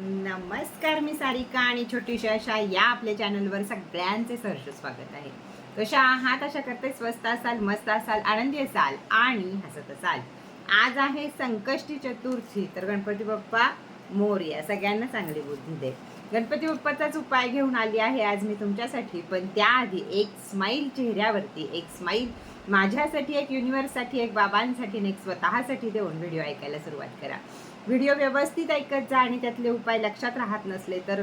नमस्कार मी सारिका आणि छोटीशी अशा या आपल्या चॅनलवर सगळ्यांचे सहर्ष स्वागत आहे. कशा आहात? अशा करते स्वस्त असाल मस्त असाल आनंदी असाल आणि हसत असाल. आज आहे संकष्टी चतुर्थी तर गणपती बाप्पा मोर्या सगळ्यांना चांगली बुद्धी दे. गणपती बाप्पाचाच उपाय घेऊन आली आहे आज मी तुमच्यासाठी पण त्याआधी एक स्माईल चेहऱ्यावरती एक स्माईल माझ्यासाठी एक युनिवर्ससाठी एक बाबांसाठी आणि एक स्वतःसाठी देऊन व्हिडिओ ऐकायला सुरुवात करा. व्हिडिओ व्यवस्थित ऐकत जा आणि त्यातले उपाय लक्षात राहत नसले तर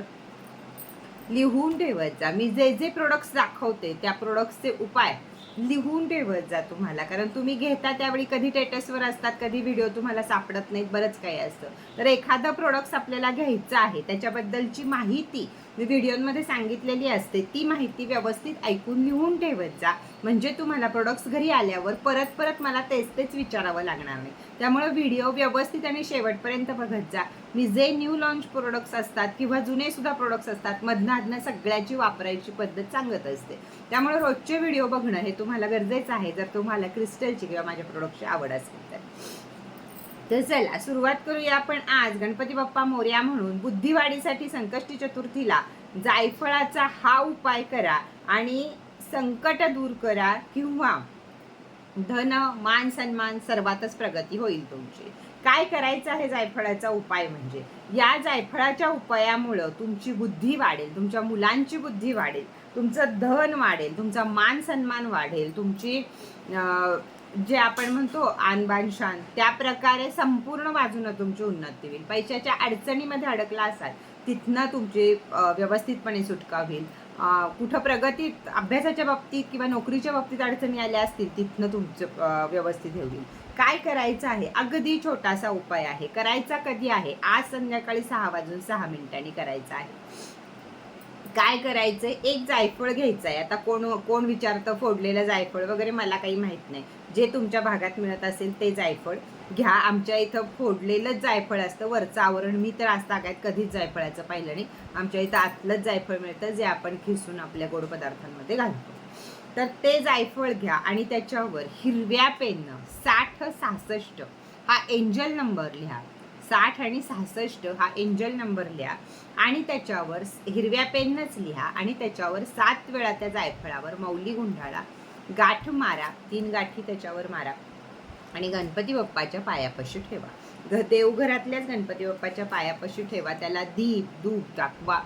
लिहून ठेवत जा. मी जे जे प्रोडक्ट्स दाखवते त्या प्रोडक्ट्सचे उपाय लिहून ठेवत जा तुम्हाला. कारण तुम्ही घेता त्यावेळी कधी टेटसवर असतात कधी व्हिडिओ तुम्हाला सापडत नाहीत बरंच काही असतं. तर एखादं प्रोडक्ट्स आपल्याला घ्यायचं आहे त्याच्याबद्दलची माहिती मी व्हिडिओमध्ये सांगितलेली असते ती माहिती व्यवस्थित ऐकून लिहून ठेवत जा. म्हणजे तुम्हाला प्रोडक्ट्स घरी आल्यावर परत परत मला तेच तेच विचारावं लागणार नाही. त्यामुळे व्हिडिओ व्यवस्थित आणि शेवटपर्यंत बघत जा. मी जे न्यू लॉन्च प्रोडक्ट्स असतात किंवा जुने सुद्धा प्रोडक्ट्स असतात मधनं सगळ्याची वापरायची पद्धत सांगत असते. त्यामुळे रोजचे व्हिडिओ बघणं हे तुम्हाला गरजेचं आहे जर तुम्हाला क्रिस्टलची किंवा माझ्या प्रोडक्टची आवड असेल तर. तर चला सुरुवात करूया आपण आज गणपती बाप्पा मोर्या म्हणून बुद्धिवाढीसाठी संकष्टी चतुर्थीला जायफळाचा हा उपाय करा आणि संकट दूर करा किंवा धन मान सन्मान सर्वातच प्रगती होईल तुमची. काय करायचं आहे जायफळाचा उपाय म्हणजे? या जायफळाच्या उपायामुळं तुमची बुद्धी वाढेल तुमच्या मुलांची बुद्धी वाढेल तुमचं धन वाढेल तुमचा मान सन्मान वाढेल तुमची जे आपण म्हणतो आनबान शान त्या प्रकारे संपूर्ण बाजूनं तुमची उन्नती होईल. पैशाच्या अडचणीमध्ये अडकला असाल तिथनं तुमची व्यवस्थितपणे सुटका होईल. कुठं प्रगतीत अभ्यासाच्या बाबतीत किंवा नोकरीच्या बाबतीत अडचणी आल्या असतील तिथनं तुमचं व्यवस्थित होईल. काय करायचं आहे? अगदी छोटासा उपाय आहे. करायचा कधी आहे? आज संध्याकाळी सहा वाजून सहा मिनिटांनी करायचा आहे. काय करायचं? एक जायफळ घ्यायचं आहे आता कोण कोण विचारतं फोडलेलं जायफळ वगैरे मला काही माहीत नाही. जे तुमच्या भागात मिळत असेल ते जायफळ घ्या. आमच्या इथं फोडलेलंच जायफळ असतं. वरचं आवरण मी तर आज तागायत कधीच जायफळाचं पाहिलं नाही. आमच्या इथं आतलंच जायफळ मिळतं जे आपण खिसून आपल्या गोड पदार्थांमध्ये घालतो. तर ते जायफळ घ्या आणि त्याच्यावर हिरव्या पेननं साठ सहासष्ट हा एंजल नंबर लिहा. साठ आणि सहासष्ट हा एंजल नंबर लिहा. आणि त्याच्यावर हिरव्या पेननंच लिहा. आणि त्याच्यावर सात वेळा त्या जायफळावर मौली गुंडाळा गाठ मारा तीन गाठी त्याच्यावर मारा. आणि गणपती बाप्पाच्या पायापाशी ठेवा. घ देवघरातल्याच गणपती बाप्पाच्या पायापाशी ठेवा. त्याला दीप दूध दाखवा.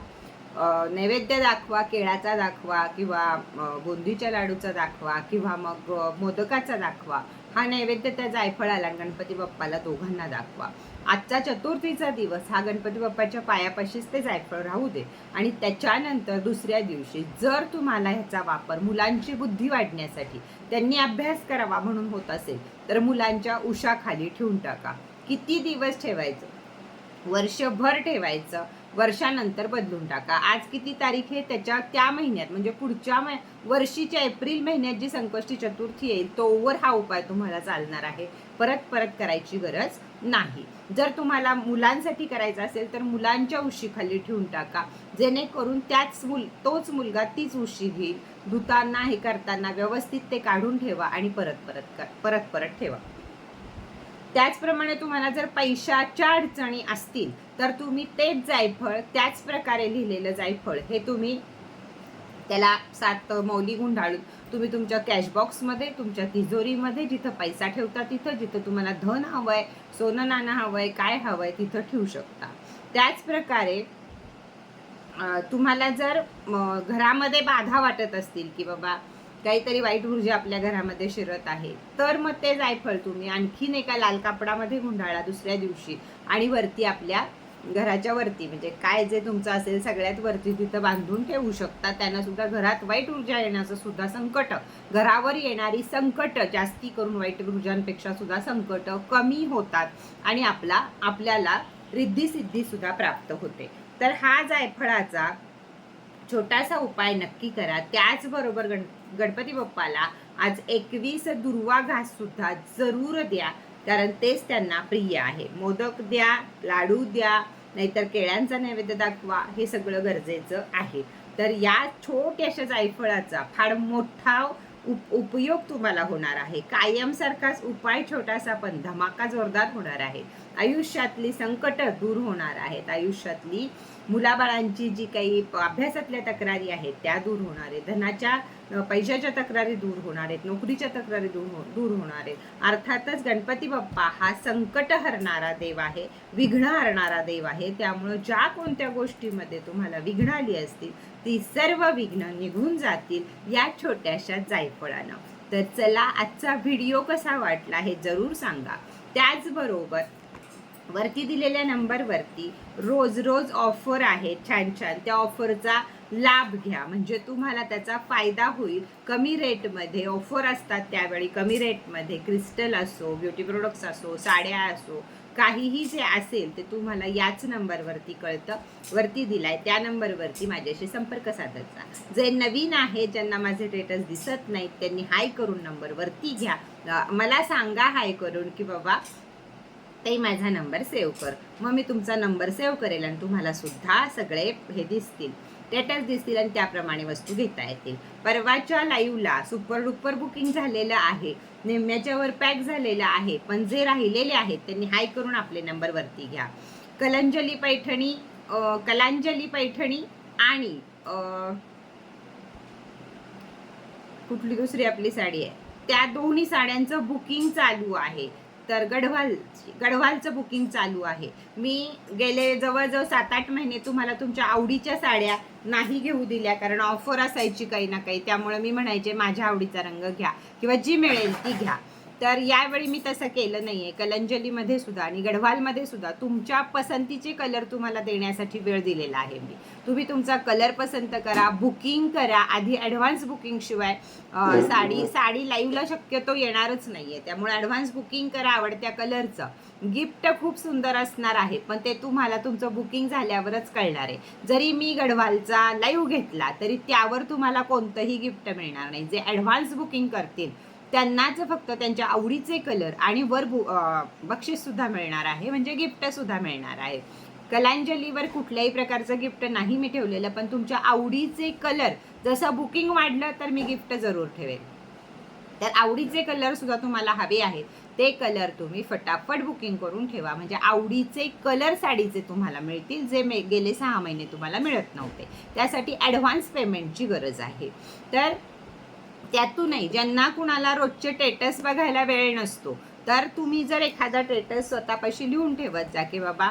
नैवेद्य दाखवा केळाचा दाखवा किंवा अ, बुंदीच्या लाडूचा दाखवा किंवा मग मोदकाचा दाखवा. हा नैवेद्य त्या जायफळाला गणपती बाप्पाला दोघांना दाखवा. आजचा चतुर्थीचा दिवस हा गणपती बाप्पाच्या पायापाशीच ते जायफळ राहू दे. आणि त्याच्यानंतर दुसऱ्या दिवशी जर तुम्हाला ह्याचा वापर मुलांची बुद्धी वाढण्यासाठी त्यांनी अभ्यास करावा म्हणून होत असेल तर मुलांच्या उशाखाली ठेवून टाका. किती दिवस ठेवायचं? वर्षभर ठेवायचं. वर्षानंतर बदलून टाका. आज किती तारीख आहे? त्याच्या त्या महिन्यात म्हणजे पुढच्या मह वर्षीच्या एप्रिल महिन्यात जी संकष्टी चतुर्थी येईल तोवर हा उपाय तुम्हाला चालणार आहे. परत परत करायची गरज नाही. जर तुम्हाला मुलांसाठी करायचं असेल तर मुलांच्या उशीखाली ठेवून टाका. जेणेकरून त्याच मुल तोच मुलगा तीच उशी घेईल. धुताना हे करताना व्यवस्थित ते काढून ठेवा आणि परत परत कर परत परत ठेवा. त्याचप्रमाणे तुम्हाला जर पैशाच्या अडचणी असतील तर तुम्ही तेच जायफळ त्याच प्रकारे लिहिलेलं जायफळ हे तुम्ही त्याला सात मौली गुंडाळून तुम्ही तुमच्या कॅश बॉक्समध्ये तुमच्या तिजोरीमध्ये जिथं पैसा ठेवता तिथं जिथं तुम्हाला धन हवं आहे सोनं नाणं आहे काय हवं आहे तिथं ठेवू शकता. त्याच प्रकारे तुम्हाला जर घरामध्ये बाधा वाटत असतील की बाबा काहीतरी वाईट ऊर्जा आपल्या घरामध्ये शिरत आहे. तर मग ते जायफळ तुम्ही आणखीन एका लाल कापडामध्ये गुंडाळा दुसऱ्या दिवशी आणि वरती आपल्या घराच्या वरती. म्हणजे काय जे तुमचं असेल सगळ्यात वरती तिथं बांधून ठेवू शकता. त्यांना सुद्धा घरात वाईट ऊर्जा येण्याचं सुद्धा संकट. घरावर येणारी संकट जास्ती करून वाईट ऊर्जांपेक्षा सुद्धा संकट कमी होतात आणि आपला आपल्याला रिद्धी सिद्धी सुद्धा प्राप्त होते. तर हा जायफळाचा छोटासा उपाय नक्की करा. त्याचबरोबर गण गणपती बाप्पाला आज एकवीस दुर्वा घास सुद्धा जरूर द्या कारण तेच त्यांना प्रिय आहे. मोदक द्या लाडू द्या नाहीतर केळ्यांचा नैवेद्य दाखवा हे सगळं गरजेचं आहे. तर या छोट्याशा जायफळाचा फार मोठा उप उपयोग तुम्हाला होणार आहे. कायमसारखाच उपाय छोटासा पण धमाका जोरदार होणार आहे. आयुष्यातली संकट दूर होणार आहेत. आयुष्यातली मुलाबाळांची जी काही अभ्यासातल्या तक्रारी आहेत त्या दूर होणार आहेत. धनाच्या पैशाच्या तक्रारी दूर होणार आहेत. नोकरीच्या तक्रारी दूर हो दूर होणार आहेत. अर्थातच गणपती बाप्पा हा संकट हरणारा देव आहे विघ्न हरणारा देव आहे. त्यामुळं ज्या कोणत्या गोष्टीमध्ये तुम्हाला विघ्न आली असतील ती सर्व विघ्न निघून जातील या छोट्याशा जायफळानं. तर चला आजचा व्हिडिओ कसा वाटला हे जरूर सांगा. त्याचबरोबर वरती दिलेल्या नंबरवरती रोज रोज ऑफर आहेत छान छान. त्या ऑफरचा लाभ घ्या. म्हणजे तुम्हाला त्याचा फायदा होईल. कमी रेटमध्ये ऑफर असतात त्यावेळी. कमी रेटमध्ये क्रिस्टल असो ब्युटी प्रोडक्ट्स असो साड्या असो काहीही जे असेल ते तुम्हाला याच नंबरवरती कळतं. वरती दिलाय त्या नंबरवरती माझ्याशी संपर्क साधायचा. जे नवीन आहे ज्यांना माझे स्टेटस दिसत नाहीत त्यांनी हाय करून नंबरवरती घ्या. मला सांगा हाय करून की बाबा ते माझा नंबर सेव्ह कर. मग मी तुमचा नंबर सेव्ह करेल आणि तुम्हाला सुद्धा सगळे हे दिसतील. स्टेटस दिसतील आणि त्याप्रमाणे वस्तू घेता येतील. परवाच्या लाईव्हला सुपर डुपर बुकिंग झालेलं आहे. निम्म्याच्या वर पॅक झालेलं आहे. पण जे राहिलेले आहेत त्यांनी हाय करून आपले नंबरवरती घ्या. कलंजली पैठणी कलांजली पैठणी आणि कुठली दुसरी आपली साडी आहे? त्या दोन्ही साड्यांचं बुकिंग चालू आहे. तर गढवाल गढवालचं बुकिंग चालू आहे. मी गेले जवळजवळ सात आठ महिने तुम्हाला तुमच्या आवडीच्या साड्या नाही घेऊ दिल्या कारण ऑफर असायची काही ना काही. त्यामुळे मी म्हणायचे माझ्या आवडीचा रंग घ्या किंवा जी मिळेल ती घ्या. तर यावेळी मी तसं केलं नाहीये. कलंजलीमध्ये सुद्धा आणि गढवालमध्ये सुद्धा तुमच्या पसंतीचे कलर तुम्हाला देण्यासाठी वेळ दिलेला आहे मी. तुम्ही तुमचा कलर पसंत करा बुकिंग करा. आधी ॲडव्हान्स बुकिंग शिवाय अं, साडी साडी लाईव्हला शक्यतो येणारच नाहीये. त्यामुळे ॲडव्हान्स बुकिंग करा आवडत्या कलरचं गिफ्ट खूप सुंदर असणार आहे पण ते तुम्हाला तुमचं बुकिंग झाल्यावरच कळणार आहे. जरी मी गढवालचा लाईव्ह घेतला तरी त्यावर तुम्हाला कोणतंही गिफ्ट मिळणार नाही. जे ॲडव्हान्स बुकिंग करतील त्यांनाच फक्त त्यांच्या आवडीचे कलर आणि वर बु मिळणार आहे म्हणजे गिफ्टसुद्धा मिळणार आहे. कलांजलीवर कुठल्याही प्रकारचं गिफ्ट नाही मी ठेवलेलं पण तुमच्या आवडीचे कलर जसं बुकिंग वाढलं तर मी गिफ्ट जरूर ठेवेन. तर आवडीचे कलर सुद्धा तुम्हाला हवे आहेत ते कलर तुम्ही फटाफट बुकिंग करून ठेवा. म्हणजे आवडीचे कलर साडीचे तुम्हाला मिळतील जे मे गेले सहा महिने तुम्हाला मिळत नव्हते. त्यासाठी ॲडव्हान्स पेमेंटची गरज आहे. तर त्यातूनही ज्यांना कुणाला रोजचे टेटस बघायला वेळ नसतो तर तुम्ही जर एखादा टेटस स्वतःपाशी लिहून ठेवत जा की बाबा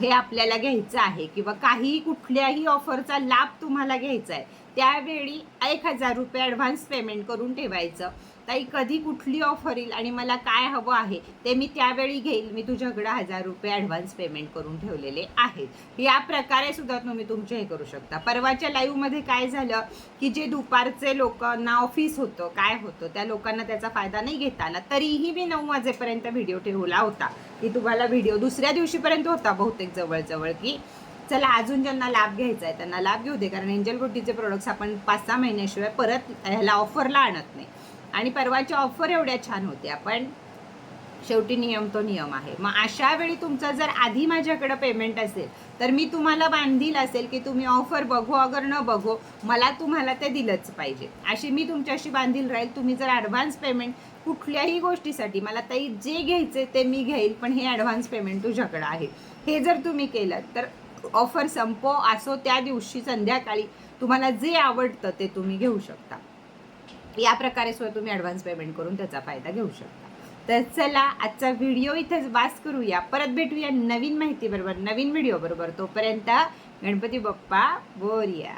हे आपल्याला घ्यायचं आहे किंवा काही कुठल्याही ऑफरचा लाभ तुम्हाला घ्यायचा आहे त्यावेळी एक हजार रुपये ॲडव्हान्स पेमेंट करून ठेवायचं. ताई कधी कुठली ऑफर येईल आणि मला काय हवं आहे ते मी त्यावेळी घेईल. मी तुझ्याकडं हजार रुपये ॲडव्हान्स पेमेंट करून ठेवलेले आहेत. या प्रकारे सुद्धा तुम्ही तुमचे हे करू शकता. परवाच्या लाईव्हमध्ये काय झालं की जे दुपारचे लोकांना ऑफिस होतं काय होतं त्या लोकांना त्याचा फायदा नाही घेता आला. तरीही मी नऊ वाजेपर्यंत व्हिडिओ ठेवला होता. की तुम्हाला व्हिडिओ दुसऱ्या दिवशीपर्यंत होता बहुतेक जवळजवळ की. चला अजून ज्यांना लाभ घ्यायचा आहे त्यांना लाभ घेऊ दे. कारण एंजल गोटीचे प्रोडक्ट्स आपण पाच सहा महिन्याशिवाय परत ह्याला ऑफरला आणत नाही. आणि परवाच्या ऑफर एवढ्या छान होत्या पण शेवटी नियम तो नियम आहे. मग अशा वेळी तुमचं जर आधी माझ्याकडं पेमेंट असेल तर मी तुम्हाला बांधील असेल की तुम्ही ऑफर बघू अगर न बघू मला तुम्हाला ते दिलंच पाहिजे. अशी मी तुमच्याशी बांधील राहील तुम्ही जर ॲडव्हान्स पेमेंट कुठल्याही गोष्टीसाठी मला ताई जे घ्यायचे ते मी घेईल पण हे ॲडव्हान्स पेमेंट तुझ्याकडं आहे. हे जर तुम्ही केलं तर ऑफर संपो असो त्या दिवशी संध्याकाळी तुम्हाला जे आवडतं ते तुम्ही घेऊ शकता. या प्रकारे सुद्धा तुम्ही ॲडव्हान्स पेमेंट करून त्याचा फायदा घेऊ शकता. तर चला आजचा व्हिडिओ इथेच वास करूया. परत भेटूया नवीन माहितीबरोबर नवीन व्हिडिओ बरोबर. तोपर्यंत गणपती बाप्पा बोरिया.